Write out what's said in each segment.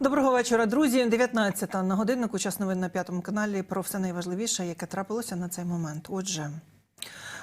Доброго вечора, друзі. 19 на годиннику. Час новин на п'ятому каналі про все найважливіше, яке трапилося на цей момент. Отже.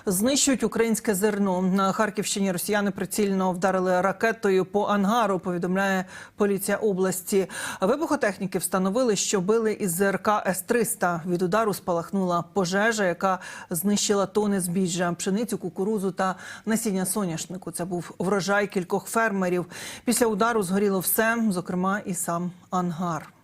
Знищують українське зерно на Харківщині. Росіяни прицільно вдарили ракетою по ангару. Повідомляє поліція області. Вибухотехніки встановили, що били із ЗРК С-300. Від удару спалахнула пожежа, яка знищила тони збіжжя, пшеницю, кукурузу та насіння соняшнику. Це був врожай кількох фермерів. Після удару згоріло все, зокрема і сам ангар.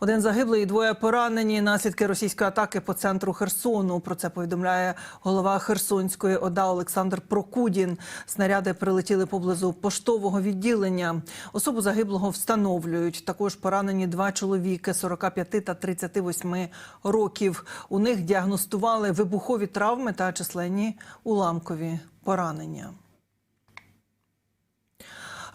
Один загиблий і двоє поранені наслідки російської атаки по центру Херсону. Про це повідомляє голова Херсонської ОДА Олександр Прокудін. Снаряди прилетіли поблизу поштового відділення. Особу загиблого встановлюють. Також поранені два чоловіки 45 та 38 років. У них діагностували вибухові травми та численні уламкові поранення.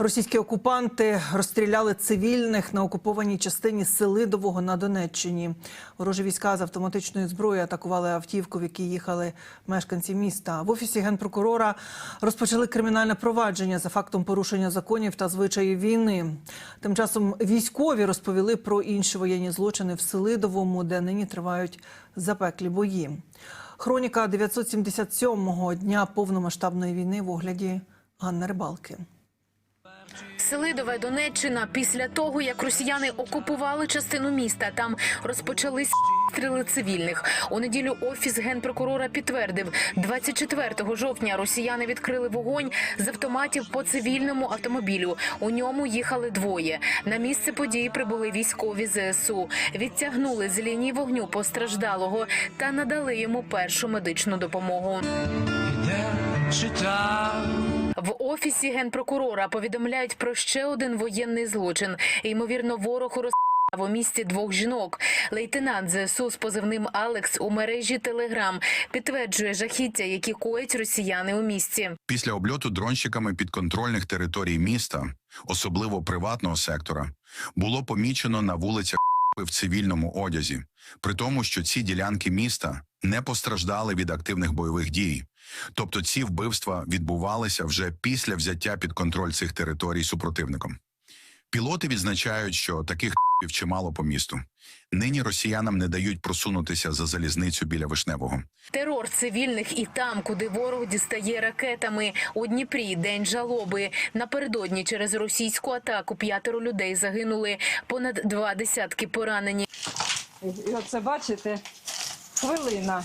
Російські окупанти розстріляли цивільних на окупованій частині Селидового на Донеччині. Ворожі війська з автоматичної зброї атакували автівку, в якій їхали мешканці міста. В офісі генпрокурора розпочали кримінальне провадження за фактом порушення законів та звичаїв війни. Тим часом військові розповіли про інші воєнні злочини в Селидовому, де нині тривають запеклі бої. Хроніка 977-го дня повномасштабної війни в огляді Ганни Рибалки. Селидове Донеччина після того, як росіяни окупували частину міста, там розпочались стріли цивільних. У неділю офіс генпрокурора підтвердив, 24 жовтня росіяни відкрили вогонь з автоматів по цивільному автомобілю. У ньому їхали двоє. На місце події прибули військові ЗСУ, відтягнули з лінії вогню постраждалого та надали йому першу медичну допомогу. Життя. В офісі генпрокурора повідомляють про ще один воєнний злочин. Ймовірно, ворог розстріляв у місті двох жінок. Лейтенант ЗСУ з позивним Алекс у мережі Телеграм підтверджує жахіття, які коять росіяни у місті. Після обльоту дронщиками підконтрольних територій міста, особливо приватного сектора, було помічено на вулицях в цивільному одязі, при тому, що ці ділянки міста не постраждали від активних бойових дій. Тобто ці вбивства відбувалися вже після взяття під контроль цих територій супротивником. Пілоти відзначають, що таких чимало по місту. Нині росіянам не дають просунутися за залізницю біля Вишневого. Терор цивільних і там, куди ворог дістає ракетами. У Дніпрі день жалоби. Напередодні через російську атаку п'ятеро людей загинули, понад два десятки поранені. І оце бачите, хвилина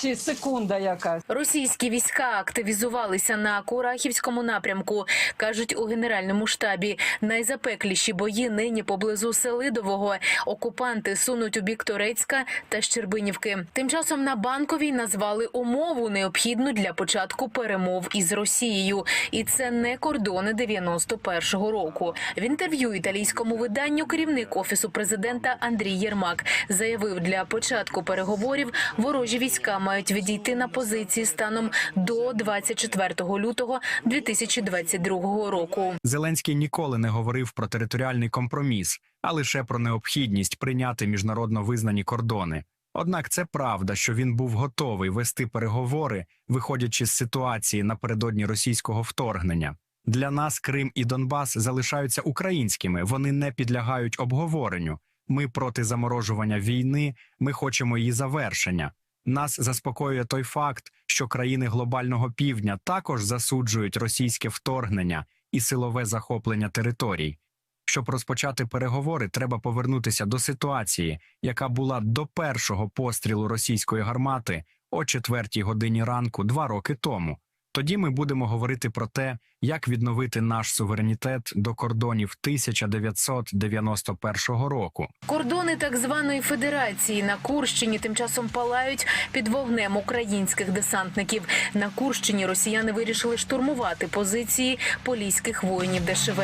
чи секунда якась. Російські війська активізувалися на Курахівському напрямку. кажуть у генеральному штабі. Найзапекліші бої нині поблизу Селидового. Окупанти сунуть у бік Торецька та Щербинівки. Тим часом на банковій назвали умову необхідну для початку перемов із Росією, і це не кордони 91-го року. В інтерв'ю італійському виданню керівник офісу президента Андрій Єрмак заявив, для початку переговорів ворожі війська мають відійти на позиції станом до 24 лютого 2022 року. Зеленський ніколи не говорив про територіальний компроміс, а лише про необхідність прийняти міжнародно визнані кордони. Однак це правда, що він був готовий вести переговори, виходячи з ситуації напередодні російського вторгнення. Для нас Крим і Донбас залишаються українськими, вони не підлягають обговоренню. Ми проти заморожування війни, ми хочемо її завершення. Нас заспокоює той факт, що країни глобального півдня також засуджують російське вторгнення і силове захоплення територій. Щоб розпочати переговори, треба повернутися до ситуації, яка була до першого пострілу російської гармати о четвертій годині ранку два роки тому. Тоді ми будемо говорити про те, як відновити наш суверенітет до кордонів 1991 року. Кордони так званої федерації на Курщині тим часом палають під вогнем українських десантників. На Курщині росіяни вирішили штурмувати позиції поліських воїнів ДШВ.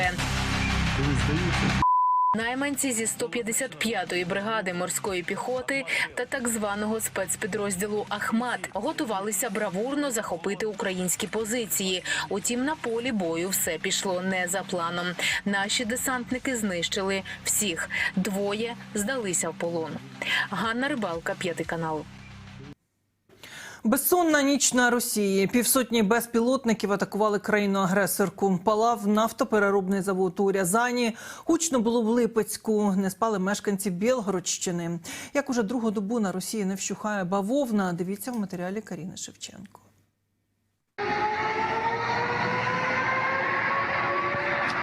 Найманці зі 155-ї бригади морської піхоти та так званого спецпідрозділу Ахмат готувалися бравурно захопити українські позиції. Утім, на полі бою все пішло не за планом. Наші десантники знищили всіх. Двоє здалися в полон. Ганна Рибалка, п'ятий канал. Безсонна ніч на Росії. Півсотні безпілотників атакували країну-агресорку. Палав нафтопереробний завод у Рязані. Гучно було в Липецьку. Не спали мешканці Білгородщини. Як уже другу добу на Росії не вщухає бавовна, дивіться в матеріалі Каріни Шевченко.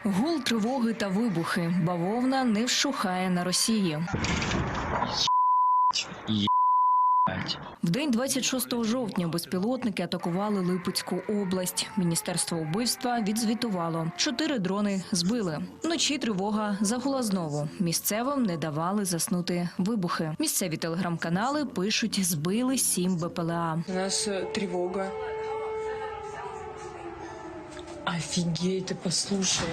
Гул тривоги та вибухи. Бавовна не вщухає на Росії. В день 26 жовтня безпілотники атакували Липецьку область. Міністерство вбивства відзвітувало. Чотири дрони збили. Вночі тривога загула знову. Місцевим не давали заснути вибухи. Місцеві телеграм-канали пишуть, збили сім БПЛА. У нас э, Офигеть, ты послушай.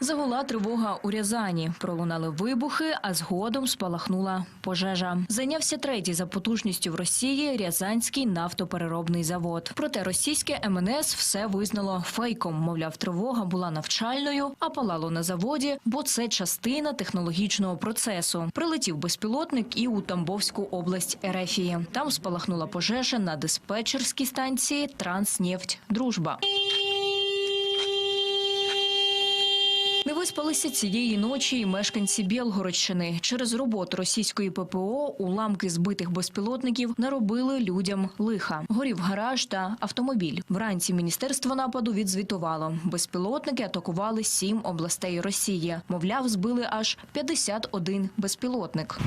Загула тривога у Рязані. Пролунали вибухи, а згодом спалахнула пожежа. Зайнявся третій за потужністю в Росії Рязанський нафтопереробний завод. Проте російське МНС все визнало фейком. Мовляв, тривога була навчальною, а палало на заводі, бо це частина технологічного процесу. Прилетів безпілотник і у Тамбовську область Ерефії. Там спалахнула пожежа на диспетчерській станції Транснефть Дружба. Виспалися цієї ночі і мешканці Білгородщини. Через роботу російської ППО уламки збитих безпілотників наробили людям лиха. Горів гараж та автомобіль. Вранці міністерство нападу відзвітувало. Безпілотники атакували сім областей Росії. Мовляв, збили аж 51 безпілотник.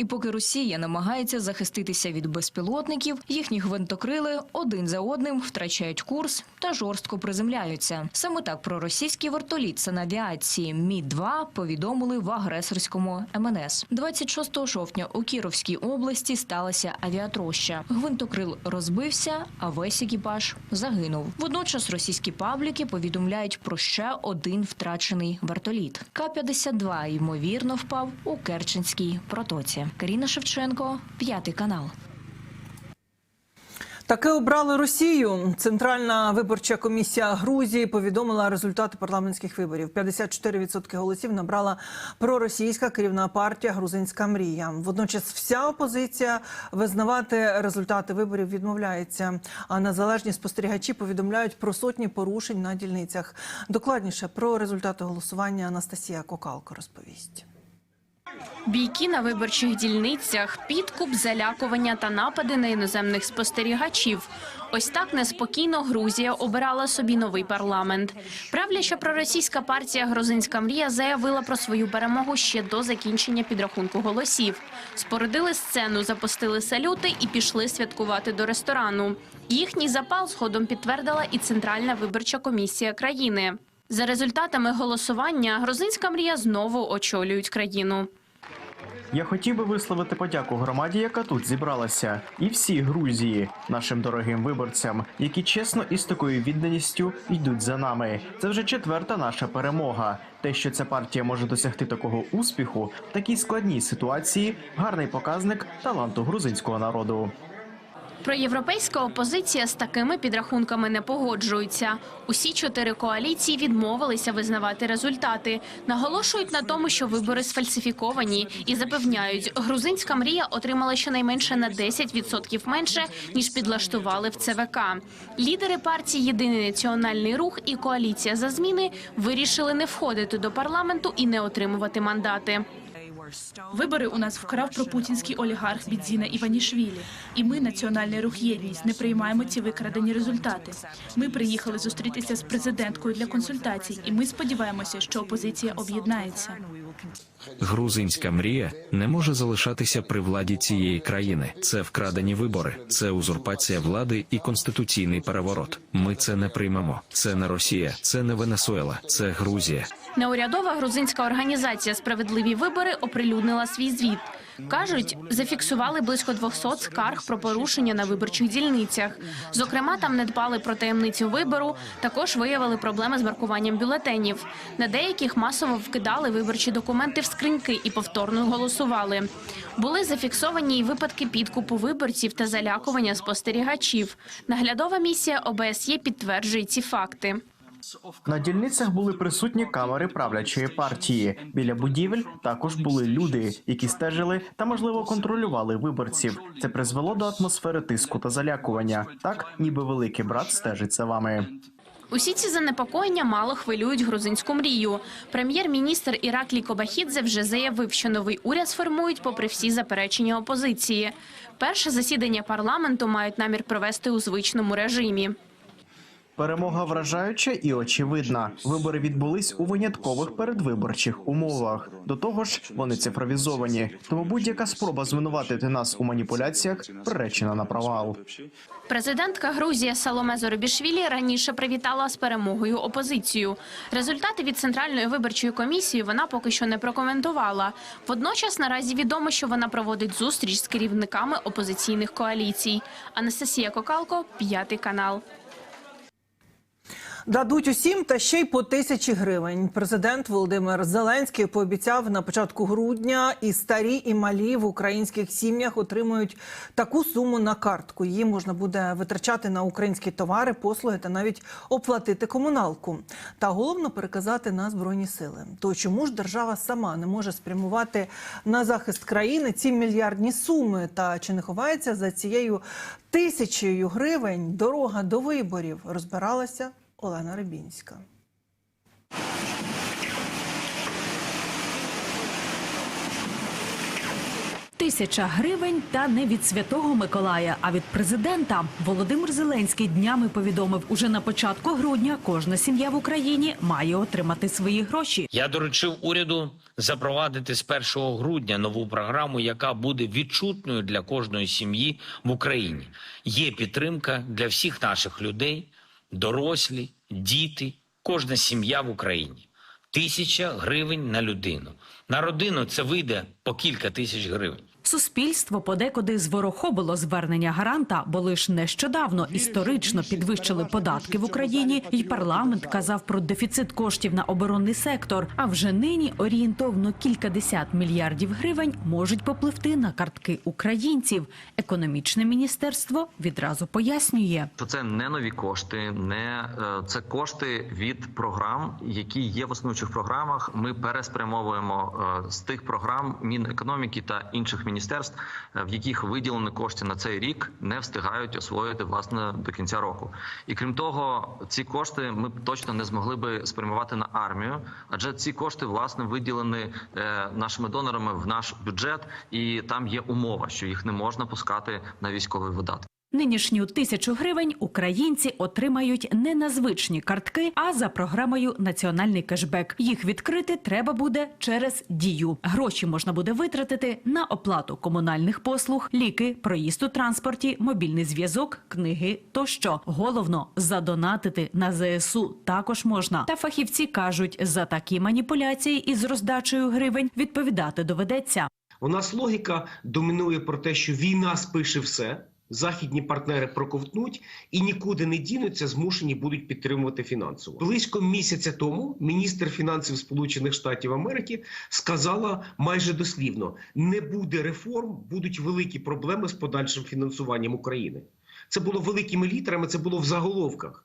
І поки Росія намагається захиститися від безпілотників, їхні гвинтокрили один за одним втрачають курс та жорстко приземляються. Саме так про російський вертоліт санавіації Мі 2 повідомили в агресорському МНС. 26 жовтня у Кіровській області сталася авіатроща. Гвинтокрил розбився, а весь екіпаж загинув. Водночас російські пабліки повідомляють про ще один втрачений вертоліт. К-52 ймовірно впав у Керченській протоці. Каріна Шевченко, п'ятий канал. Таки обрали Росію. Центральна виборча комісія Грузії повідомила результати парламентських виборів. 54% голосів набрала проросійська керівна партія Грузинська мрія. Водночас вся опозиція визнавати результати виборів відмовляється. А незалежні спостерігачі повідомляють про сотні порушень на дільницях. Докладніше про результати голосування Анастасія Кокалко розповість. Бійки на виборчих дільницях, підкуп, залякування та напади на іноземних спостерігачів. Ось так неспокійно Грузія обирала собі новий парламент. Правляча проросійська партія Грузинська мрія заявила про свою перемогу ще до закінчення підрахунку голосів. Спорудили сцену, запустили салюти і пішли святкувати до ресторану. Їхній запал згодом підтвердила і Центральна виборча комісія країни. За результатами голосування грузинська мрія знову очолюють країну. Я хотів би висловити подяку громаді, яка тут зібралася, і всій Грузії, нашим дорогим виборцям, які чесно і з такою відданістю йдуть за нами. Це вже четверта наша перемога. Те, що ця партія може досягти такого успіху в такій складній ситуації, гарний показник таланту грузинського народу. Проєвропейська опозиція з такими підрахунками не погоджується. Усі чотири коаліції відмовилися визнавати результати. Наголошують на тому, що вибори сфальсифіковані, і запевняють, грузинська мрія отримала щонайменше на 10% менше ніж підлаштували в ЦВК. Лідери партії Єдиний національний рух і коаліція за зміни вирішили не входити до парламенту і не отримувати мандати. Вибори у нас вкрав пропутінський олігарх Бідзіна Іванішвілі. І ми, національний рух єдність, не приймаємо ці викрадені результати. Ми приїхали зустрітися з президенткою для консультацій, і ми сподіваємося, що опозиція об'єднається. Грузинська мрія не може залишатися при владі цієї країни. Це вкрадені вибори, це узурпація влади і конституційний переворот. Ми це не приймемо. Це не Росія, це не Венесуела, це Грузія. Неурядова грузинська організація Справедливі вибори оприлюднила свій звіт. Кажуть, зафіксували близько 200 скарг про порушення на виборчих дільницях. Зокрема, там не дбали про таємницю вибору. Також виявили проблеми з маркуванням бюлетенів. На деяких масово вкидали виборчі документи в скриньки і повторно голосували. Були зафіксовані й випадки підкупу виборців та залякування спостерігачів. Наглядова місія ОБСЄ підтверджує ці факти. На дільницях були присутні камери правлячої партії. Біля будівель також були люди, які стежили та можливо контролювали виборців. Це призвело до атмосфери тиску та залякування. Так, ніби великий брат стежить за вами. Усі ці занепокоєння мало хвилюють грузинську мрію. Прем'єр-міністр Іраклій Кобахідзе вже заявив, що новий уряд сформують попри всі заперечення опозиції. Перше засідання парламенту мають намір провести у звичному режимі. Перемога вражаюча і очевидна. Вибори відбулись у виняткових передвиборчих умовах. До того ж, вони цифровізовані. Тому будь-яка спроба звинуватити нас у маніпуляціях приречена на провал. Президентка Грузії Саломе Зоробішвілі раніше привітала з перемогою опозицію. Результати від центральної виборчої комісії вона поки що не прокоментувала. Водночас наразі відомо, що вона проводить зустріч з керівниками опозиційних коаліцій. Анастасія Кокалко, п'ятий канал. Дадуть усім та ще й по тисячі гривень. Президент Володимир Зеленський пообіцяв на початку грудня і старі, і малі в українських сім'ях отримують таку суму на картку. Її можна буде витрачати на українські товари, послуги та навіть оплатити комуналку. Та головно переказати на збройні сили. То чому ж держава сама не може спрямувати на захист країни ці мільярдні суми? Та чи не ховається за цією тисячею гривень дорога до виборів? Розбиралася Олена Рибінська. Тисяча гривень та не від святого Миколая, а від президента. Володимир Зеленський днями повідомив, уже на початку грудня кожна сім'я в Україні має отримати свої гроші. Я доручив уряду запровадити з 1 грудня нову програму, яка буде відчутною для кожної сім'ї в Україні. Є підтримка для всіх наших людей, дорослі, діти, кожна сім'я в Україні. Тисяча гривень на людину. На родину це вийде по кілька тисяч гривень. Суспільство подекуди зворохобило звернення гаранта, бо лише нещодавно історично підвищили податки в Україні, і парламент казав про дефіцит коштів на оборонний сектор. А вже нині орієнтовно кількадесят мільярдів гривень можуть попливти на картки українців. Економічне міністерство відразу пояснює. що це не нові кошти, не е, це кошти від програм, які є в основних програмах. Ми переспрямовуємо е, з тих програм Мінекономіки та інших міністерств, е, в яких виділені кошти на цей рік не встигають освоїти власне до кінця року. І крім того, ці кошти ми б точно не змогли би спрямувати на армію, адже ці кошти власне виділені е, нашими донорами в наш бюджет, і там є умова, що їх не можна пускати на військовий видатки. Нинішню тисячу гривень українці отримають не на звичні картки, а за програмою Національний кешбек. Їх відкрити треба буде через дію. Гроші можна буде витратити на оплату комунальних послуг, ліки, проїзд у транспорті, мобільний зв'язок, книги тощо. Головно задонатити на ЗСУ також можна. Та фахівці кажуть, за такі маніпуляції із роздачею гривень відповідати доведеться. У нас логіка домінує про те, що війна спише все. Західні партнери проковтнуть і нікуди не дінуться, змушені будуть підтримувати фінансово. Близько місяця тому міністр фінансів Сполучених Штатів Америки сказала майже дослівно: не буде реформ, будуть великі проблеми з подальшим фінансуванням України. Це було великими літерами, це було в заголовках.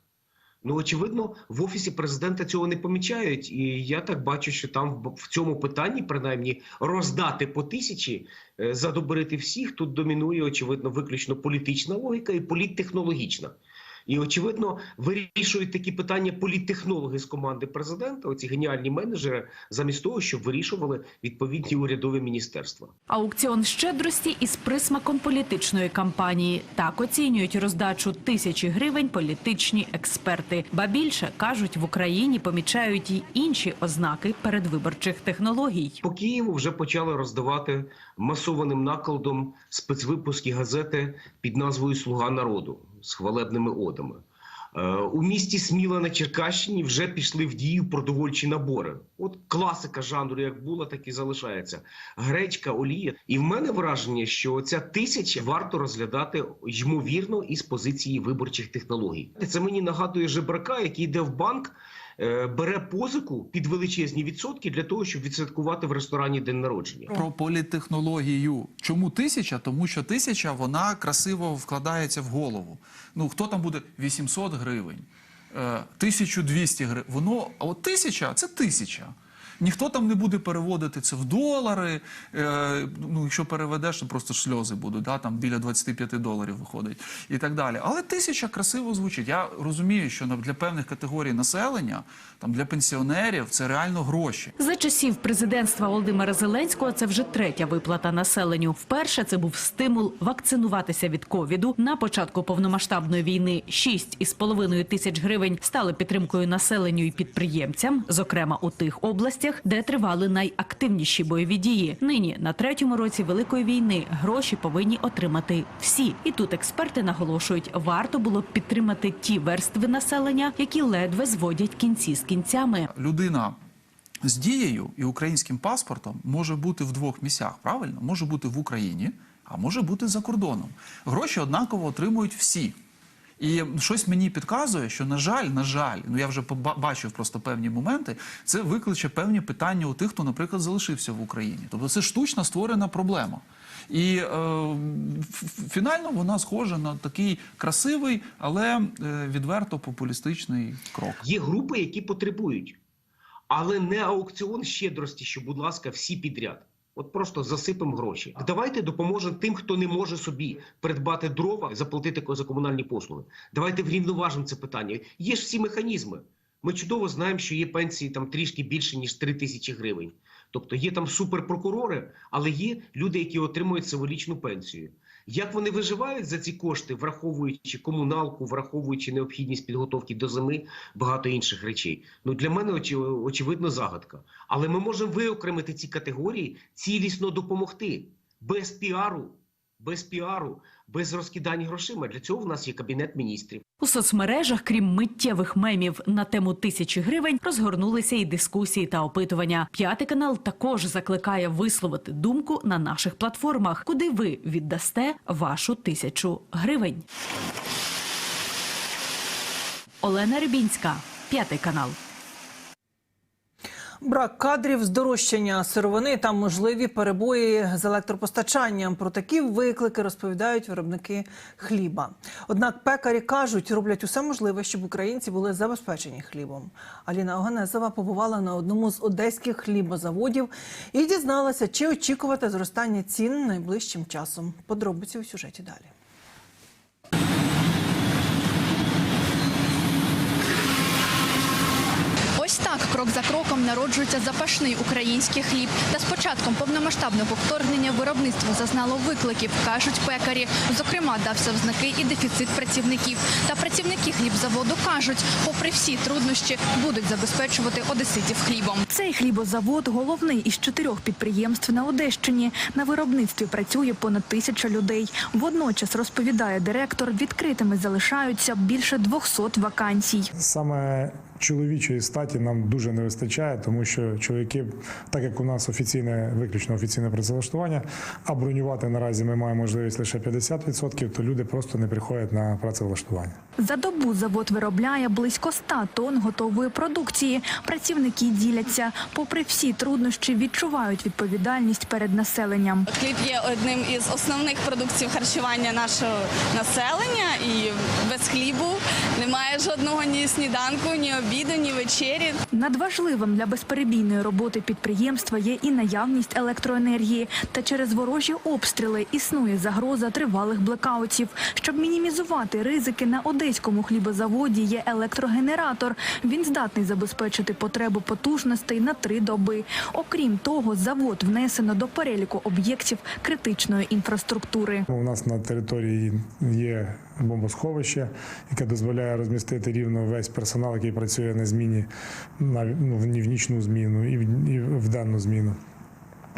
Ну, очевидно, в офісі президента цього не помічають, і я так бачу, що там в- цьому питанні, принаймні, роздати по тисячі, е, задобрити всіх, тут домінує очевидно виключно політична логіка і політтехнологічна. І очевидно вирішують такі питання політтехнологи з команди президента, оці геніальні менеджери, замість того, щоб вирішували відповідні урядові міністерства. Аукціон щедрості із присмаком політичної кампанії. Так оцінюють роздачу тисячі гривень політичні експерти. Ба більше кажуть, в Україні помічають й інші ознаки передвиборчих технологій. По Києву вже почали роздавати масованим накладом спецвипуски газети під назвою Слуга народу з хвалебними одами. Е, У місті Сміла на Черкащині вже пішли в дію продовольчі набори. От класика жанру, як була, так і залишається. Гречка, олія. І в мене враження, що ця тисяча варто розглядати ймовірно із позиції виборчих технологій. Це мені нагадує жебрака, який йде в банк, бере позику під величезні відсотки для того, щоб відсвяткувати в ресторані день народження. Про політехнологію. Чому тисяча? Тому що тисяча вона красиво вкладається в голову. Ну хто там буде 800 гривень? е, 1200 гривень. Воно, от тисяча це тисяча. Ніхто там не буде переводити це в долари. Е, ну, якщо переведеш, то просто сльози будуть, да, там біля 25 доларів виходить і так далі. Але тисяча красиво звучить. Я розумію, що для певних категорій населення, там для пенсіонерів, це реально гроші. За часів президентства Володимира Зеленського це вже третя виплата населенню. Вперше це був стимул вакцинуватися від ковіду. На початку повномасштабної війни 6,5 тисяч гривень стали підтримкою населенню і підприємцям, зокрема у тих областях, де тривали найактивніші бойові дії. Нині на третьому році великої війни гроші повинні отримати всі. І тут експерти наголошують, варто було б підтримати ті верстви населення, які ледве зводять кінці з кінцями. людина з дією і українським паспортом може бути в двох місцях, правильно? Може бути в Україні, а може бути за кордоном. Гроші однаково отримують всі. І щось мені підказує, що на жаль, на жаль, ну я вже бачив просто певні моменти. Це викличе певні питання у тих, хто, наприклад, залишився в Україні. Тобто це штучно створена проблема. І е, фінально вона схожа на такий красивий, але е, відверто популістичний крок. Є групи, які потребують, але не аукціон щедрості, що, будь ласка, всі підряд. От просто засипемо гроші. Давайте допоможемо тим, хто не може собі придбати дрова, заплатити за комунальні послуги. Давайте врівноважимо це питання. Є ж всі механізми. Ми чудово знаємо, що є пенсії там трішки більше ніж 3 тисячі гривень. Тобто є там суперпрокурори, але є люди, які отримують символічну пенсію. Як вони виживають за ці кошти, враховуючи комуналку, враховуючи необхідність підготовки до зими, багато інших речей. Ну для мене очі- очевидно загадка. Але ми можемо виокремити ці категорії, цілісно допомогти без піару, без піару, без розкидання грошима. Для цього в нас є кабінет міністрів. У соцмережах, крім миттєвих мемів на тему тисячі гривень, розгорнулися і дискусії та опитування. П'ятий канал також закликає висловити думку на наших платформах, куди ви віддасте вашу тисячу гривень. Олена Рибінська, п'ятий канал. Брак кадрів, здорожчання сировини та можливі перебої з електропостачанням. Про такі виклики розповідають виробники хліба. Однак пекарі кажуть, роблять усе можливе, щоб українці були забезпечені хлібом. Аліна Оганезова побувала на одному з одеських хлібозаводів і дізналася, чи очікувати зростання цін найближчим часом. Подробиці у сюжеті далі. Ось так, крок за кроком, народжується запашний український хліб. Та з початком повномасштабного вторгнення виробництво зазнало викликів, кажуть пекарі. Зокрема, дався в знаки і дефіцит працівників. Та працівники хлібзаводу кажуть, попри всі труднощі, будуть забезпечувати одеситів хлібом. Цей хлібозавод головний із чотирьох підприємств на Одещині. На виробництві працює понад тисяча людей. Водночас розповідає директор, відкритими залишаються більше 200 вакансій. Саме чоловічої статі нам дуже не вистачає, тому що чоловіки, так як у нас офіційне, виключно офіційне працевлаштування, а бронювати наразі ми маємо можливість лише 50%, то люди просто не приходять на працевлаштування. За добу завод виробляє близько 100 тонн готової продукції. Працівники діляться. Попри всі труднощі, відчувають відповідальність перед населенням. Хліб є одним із основних продуктів харчування нашого населення, і без хлібу немає жодного ні сніданку, ні обіду, ні вечері. Надважливим для безперебійної роботи підприємства є і наявність електроенергії. Та через ворожі обстріли існує загроза тривалих блекаутів. Щоб мінімізувати ризики на одеському хлібозаводі є електрогенератор. Він здатний забезпечити потребу потужностей на три доби. Окрім того, завод внесено до переліку об'єктів критичної інфраструктури. У нас на території є бомбосховище, яке дозволяє розмістити рівно весь персонал, який працює на зміні, на ну, в ні- в нічну зміну і в, і в денну зміну.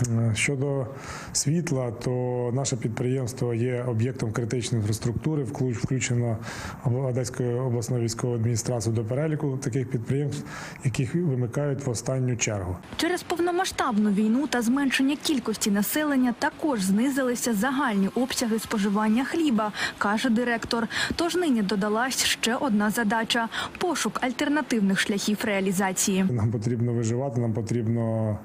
Е, Щодо світла, то наше підприємство є об'єктом критичної інфраструктури, вклю- включено Одеською обласною військовою адміністрацією до переліку таких підприємств, яких вимикають в останню чергу. Через повномасштабну війну та зменшення кількості населення також знизилися загальні обсяги споживання хліба, каже директор. Тож нині додалась ще одна задача пошук альтернативних шляхів реалізації. Нам потрібно виживати, нам потрібно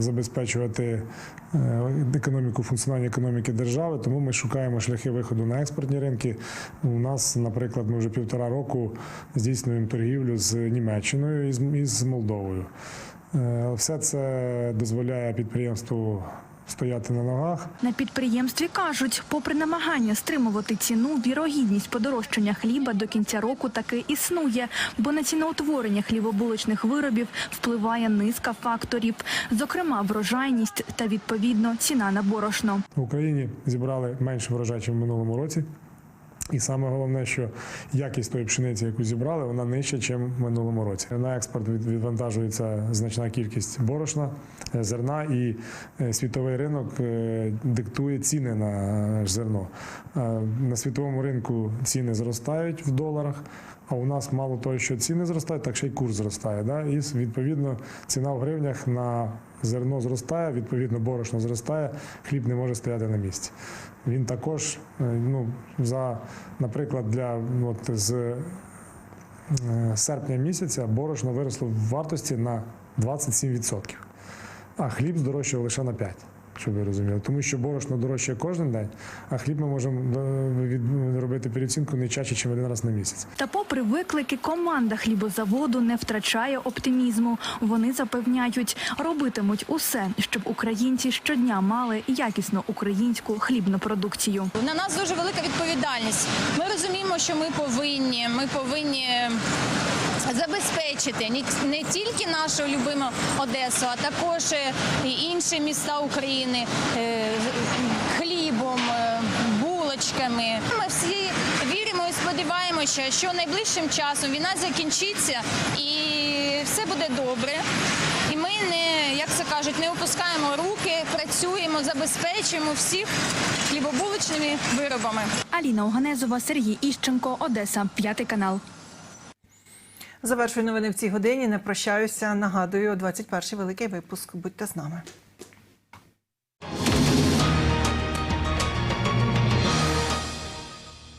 забезпечувати е, економіку, функціонування економіки держави, тому ми шукаємо шляхи виходу на експортні ринки. У нас, наприклад, ми вже півтора року здійснюємо торгівлю з Німеччиною і з, Молдовою. Е, Все це дозволяє підприємству стояти на ногах. На підприємстві кажуть, попри намагання стримувати ціну, вірогідність подорожчання хліба до кінця року таки існує, бо на ціноутворення хлібобулочних виробів впливає низка факторів, зокрема врожайність та відповідно ціна на борошно. В Україні зібрали менше врожай, ніж в минулому році. І саме головне, що якість тої пшениці, яку зібрали, вона нижча, ніж в минулому році. На експорт відвантажується значна кількість борошна, е, зерна, і е, світовий ринок е, диктує ціни на зерно. На світовому ринку ціни зростають в доларах. А у нас мало того, що ціни зростають, так ще й курс зростає. Да? І відповідно ціна в гривнях на зерно зростає, відповідно борошно зростає, хліб не може стояти на місці. Він також, е, ну, за, наприклад, для от, з е, серпня місяця борошно виросло в вартості на 27%, а хліб здорожчав лише на 5%. Щоб ви розуміли, тому що борошно дорожчає кожен день, а хліб ми можемо е, робити переоцінку не чаще, ніж один раз на місяць. Та попри виклики, команда хлібозаводу не втрачає оптимізму. Вони запевняють, робитимуть усе, щоб українці щодня мали якісну українську хлібну продукцію. На нас дуже велика відповідальність. Ми розуміємо, що ми повинні. Ми повинні забезпечити не тільки нашу любиму Одесу, а також е, і інші міста України е, хлібом, е, булочками. Ми всі віримо і сподіваємося, що найближчим часом війна закінчиться і все буде добре. І ми не, як це кажуть, не опускаємо руки, працюємо, забезпечуємо всіх хлібобулочними виробами. Аліна Оганезова, Сергій Іщенко, Одеса, п'ятий канал. Завершую новини в цій годині. Не прощаюся. Нагадую, 21-й великий випуск. Будьте з нами.